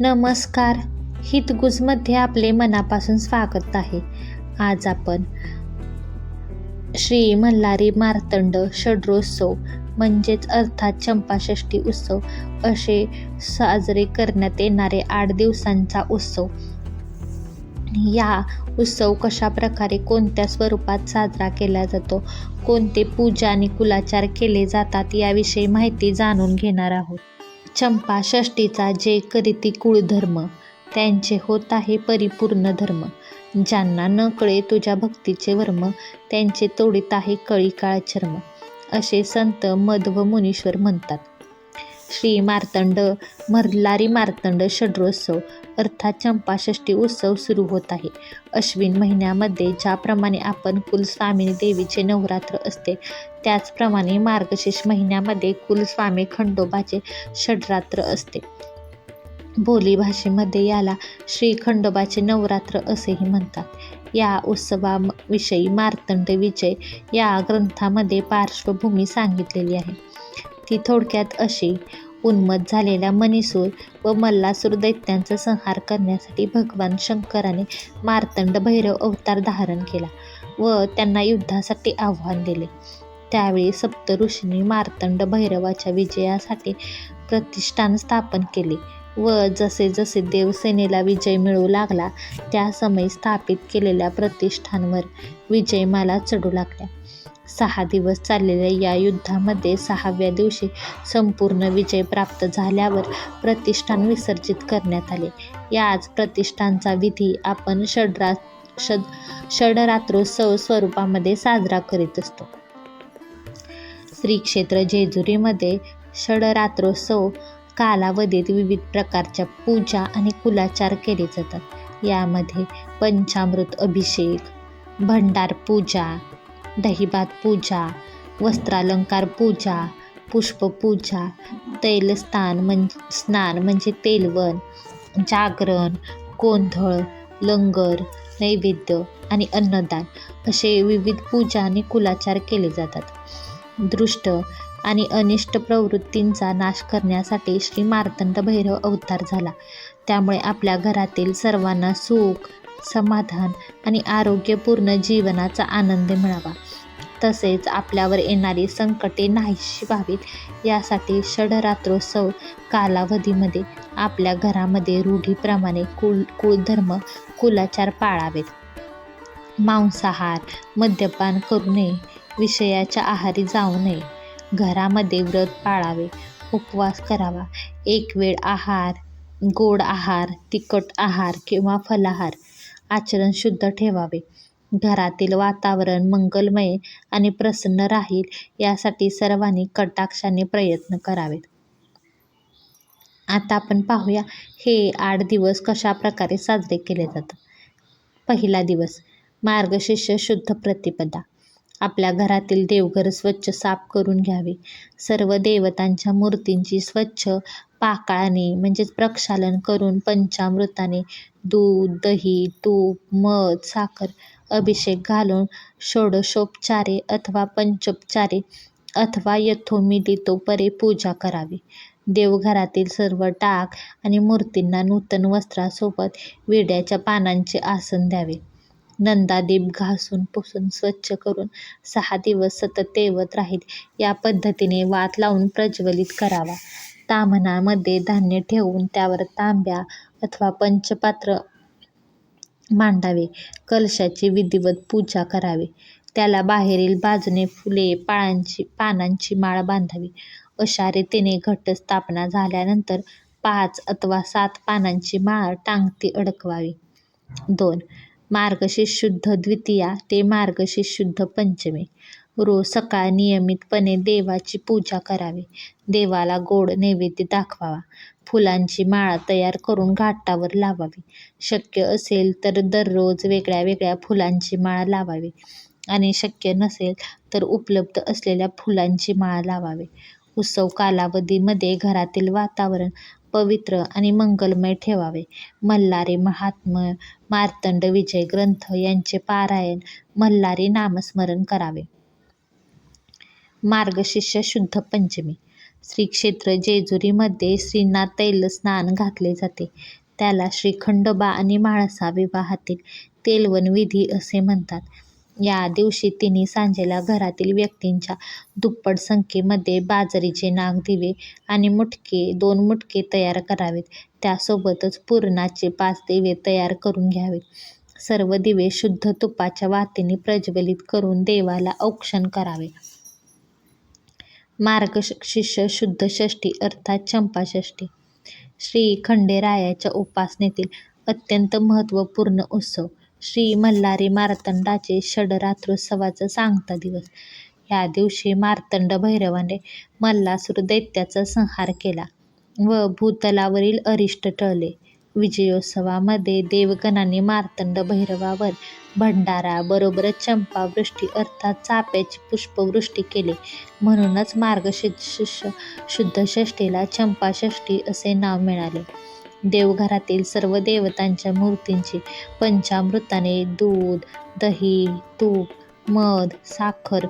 नमस्कार. हितगुजमध्ये आपले मनापासून स्वागत आहे. आज आपण श्री मल्हारी मार्तंड षड्रोत्सव म्हणजेच अर्थात चंपाषष्ठी उत्सव असे साजरे करण्यात येणारे आठ दिवसांचा उत्सव. या उत्सव कशा प्रकारे कोणत्या स्वरूपात साजरा केला जातो कोणते पूजा आणि कुलाचार केले जातात याविषयी माहिती जाणून घेणार आहोत. चंपा षष्टीचा जे करीती कुळधर्म त्यांचे होत आहे परिपूर्ण धर्म. ज्यांना न कळे तुझ्या भक्तीचे वर्म त्यांचे तोडीत आहे कळी काळ चर्म असे संत मध्व मुनीश्वर म्हणतात. श्री मार्तंड मर्लारी मार्तंड षड्रोत्सव अर्थात चंपाषष्ठी उत्सव सुरू होत आहे. अश्विन महिन्यामध्ये ज्याप्रमाणे आपण कुलस्वामिनी देवीचे नवरात्र असते त्याचप्रमाणे मार्गशीर्ष महिन्यामध्ये कुलस्वामी खंडोबाचे षडरात्र असते. बोलीभाषेमध्ये याला श्री खंडोबाचे नवरात्र असेही म्हणतात. या उत्सवाविषयी मार्तंड विजय या ग्रंथामध्ये पार्श्वभूमी सांगितलेली आहे. ती थोडक्यात अशी उन्मत झालेल्या मणिसूर व मल्लासूर दैत्यांचा संहार करण्यासाठी भगवान शंकराने मार्तंड भैरव अवतार धारण केला व त्यांना युद्धासाठी आव्हान दिले. त्यावेळी सप्तऋषींनी मार्तंड भैरवाच्या विजयासाठी प्रतिष्ठान स्थापन केले व जसे जसे देवसेनेला विजय मिळू लागला त्या समयी स्थापित केलेल्या प्रतिष्ठानवर विजयमाला चढू लागल्या. सहा दिवस चाललेल्या या युद्धामध्ये सहाव्या दिवशी संपूर्ण विजय प्राप्त झाल्यावर प्रतिष्ठान विसर्जित करण्यात आले. याच प्रतिष्ठानचा विधी आपण षडरा षड षडरात्रोत्सव स्वरूपामध्ये साजरा करीत असतो. श्री क्षेत्र जेजुरीमध्ये षडरात्रोत्सव कालावधीत विविध प्रकारच्या पूजा आणि कुलाचार केले जातात. यामध्ये पंचामृत अभिषेक भंडार पूजा दहीभात पूजा वस्त्रालंकार पूजा पुष्पपूजा तैलस्नान म्हण स्नान म्हणजे तेलवण जागरण गोंधळ लंगर नैवेद्य आणि अन्नदान असे विविध पूजा आणि कुलाचार केले जातात. दृष्ट आणि अनिष्ट प्रवृत्तींचा नाश करण्यासाठी श्री मार्तंड भैरव अवतार झाला. त्यामुळे आपल्या घरातील सर्वांना सुख समाधान आणि आरोग्यपूर्ण जीवनाचा आनंद मिळावा. तसेच आपल्यावर येणारी संकटे नाहीशी व्हावीत. यासाठी षडरात्रोत्सव कालावधीमध्ये आपल्या घरामध्ये रूढीप्रमाणे कुल कुळधर्म कुलाचार पाळावेत. मांसाहार मद्यपान करू नये. विषयाच्या आहारी जाऊ नये. घरामध्ये व्रत पाळावे. उपवास करावा. एक वेळ आहार गोड आहार तिखट आहार किंवा फलाहार आचरण शुद्ध ठेवावे. घरातील वातावरण मंगलमय आणि प्रसन्न राहील यासाठी सर्वांनी कटाक्षाने प्रयत्न करावेत. आता आपण पाहूया हे आठ दिवस कशा प्रकारे साजरे केले जातात? पहिला दिवस मार्गशीर्ष शुद्ध प्रतिपदा. आपल्या घरातील देवघर स्वच्छ साफ करून घ्यावे. सर्व देवतांच्या मूर्तींची स्वच्छ पाकाळाने म्हणजेच प्रक्षालन करून पंचामृताने दूध दही तूप मध साखर अभिषेक घालून षोडशोपचारे अथवा पंचोपचारे अथवा यथोमिली तो परे पूजा करावी. देवघरातील सर्व टाक आणि मूर्तींना नूतन वस्त्रासोबत विड्याच्या पानांचे आसन द्यावे. नंदादीप घासून पुसून स्वच्छ करून सहा दिवस सतत तेवत राहील. या पद्धतीने वात लावून प्रज्वलित करावा. ताम्हणामध्ये धान्य ठेवून त्यावर तांब्या अथवा पंचपात्र मांडावे. कलशाची विधिवत पूजा करावी. त्याला बाहेरील बाजूने फुले पाळांची पानांची माळ बांधावी. अशा रीतीने घटस्थापना झाल्यानंतर पाच अथवा सात पानांची माळ टांगती अडकवावी. दोन मार्गशीर्ष शुद्ध द्वितीया ते मार्गशीर्ष शुद्ध पंचमी. रोज सकाळ नियमितपणे देवाची पूजा करावी. देवाला गोड नैवेद्य दाखवावा. फुलांची माळा तयार करून घाटावर लावावी. शक्य असेल तर दररोज वेगळ्या वेगळ्या फुलांची माळा लावावी. आणि शक्य नसेल तर उपलब्ध असलेल्या फुलांची माळा लावावी. उत्सव कालावधीमध्ये घरातील वातावरण पवित्र आणि मंगलमय ठेवावे. मल्हारी महात्म्य मार्तंड विजय ग्रंथ यांचे पारायण मल्हारी नामस्मरण करावे. मार्गशीर्ष शुद्ध पंचमी. श्री क्षेत्र जेजुरीमध्ये तैल तैलस्नान घातले जाते. त्याला श्री खंडोबा आणि म्हाळसा विवाहातील तेलवण विधी असे म्हणतात. या दिवशी तिने सांजेला घरातील व्यक्तींच्या दुप्पट संख्येमध्ये बाजरीचे नाग दिवे आणि मुटके दोन मुटके तयार करावेत. त्यासोबतच पुरणाचे पाच दिवे तयार करून घ्यावेत. सर्व दिवे शुद्ध तुपाच्या वातीने प्रज्वलित करून देवाला औक्षण करावे. मार्गशीर्ष शुद्ध षष्ठी अर्थात चंपाषष्ठी. श्री खंडेरायाच्या उपासनेतील अत्यंत महत्त्वपूर्ण उत्सव. श्री मल्हारी मार्तंडाचे षडरात्रोत्सवाचा सांगता दिवस. या दिवशी मार्तंड भैरवाने मल्लासूर दैत्याचा संहार केला व भूतलावरील अरिष्ट टळले. विजयोत्सवामध्ये देवगणांनी मार्तंड भैरवावर भंडारा बरोबरच चंपावृष्टी अर्थात चाप्याची पुष्पवृष्टी केली. म्हणूनच मार्गशीर्ष शुद्ध षष्ठीला चंपाषष्ठी असे नाव मिळाले. देवघरातील सर्व देवतांच्या मूर्तींची पंचामृताने दूध दही तूप मध साखर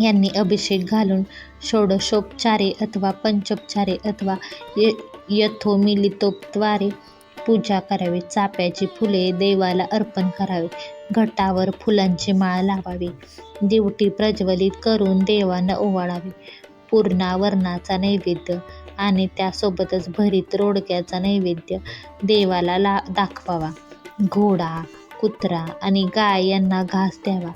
यांनी अभिषेक घालून षोडशोपचारे अथवा पंचोपचारे अथवा य यथोमिलितोपद्वारे पूजा करावी. चाप्याची फुले देवाला अर्पण करावी. घटावर फुलांची माळ लावावी. दिवटी प्रज्वलित करून देवांना ओवाळावी. पूर्णावरणाचा नैवेद्य आणि त्यासोबतच भरीत रोडक्याचा नैवेद्य देवाला ला दाखवावा. घोडा कुत्रा आणि गाय यांना घास द्यावा.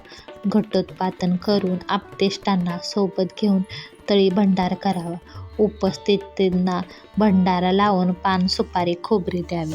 घटोत्पादन करून आपतेष्टांना सोबत घेऊन तळी भंडार करावा. उपस्थितींना भंडारा लावून पान सुपारी खोबरी द्यावी.